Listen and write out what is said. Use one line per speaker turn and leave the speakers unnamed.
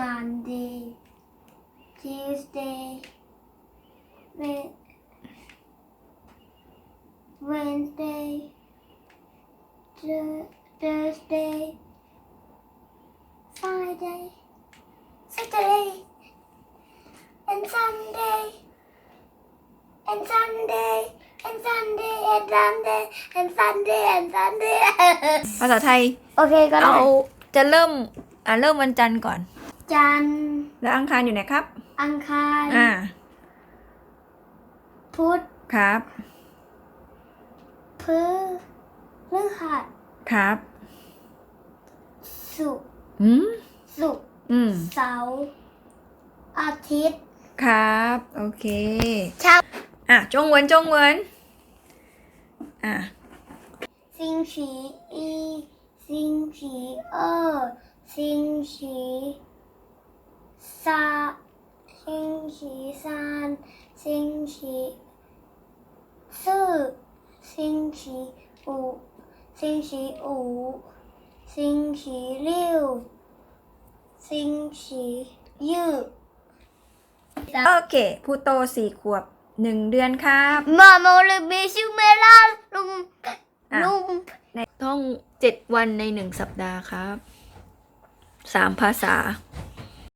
Monday Tuesday Wed- Wednesday Thu- Thursday Friday Saturday and Sunday and Sunday and Sunday and Sunday and Sunday and Sunday
ภาษาไทย
โอเคก็ได้
เอาจะเริ่ม อ่าเริ่มวันจันทร์ก่อน
จันทร์
แล้วอังคารอยู่ไหนครับ
อังคาร
อ่า
พุธ
ครับ
พฤพฤหัส
ครับ
ศุกร์
อืม
ศุกร์
อืม
เสาร์อาทิตย์
ครับ โอเค
เช้า
อ่ะ จงเหวินจงเหวินอ่ะ
星期一星期二星期 星期งชีซื่อซิงชี期ยู
โอเคผู้โตสี่ขวบหนึ่งเดือนครับ
มาโมเลบิชิเมลาลุ
ม
ลุม
ในท่องเจ็ดวันในหนึ่งสัปดาห์ครับสามภาษา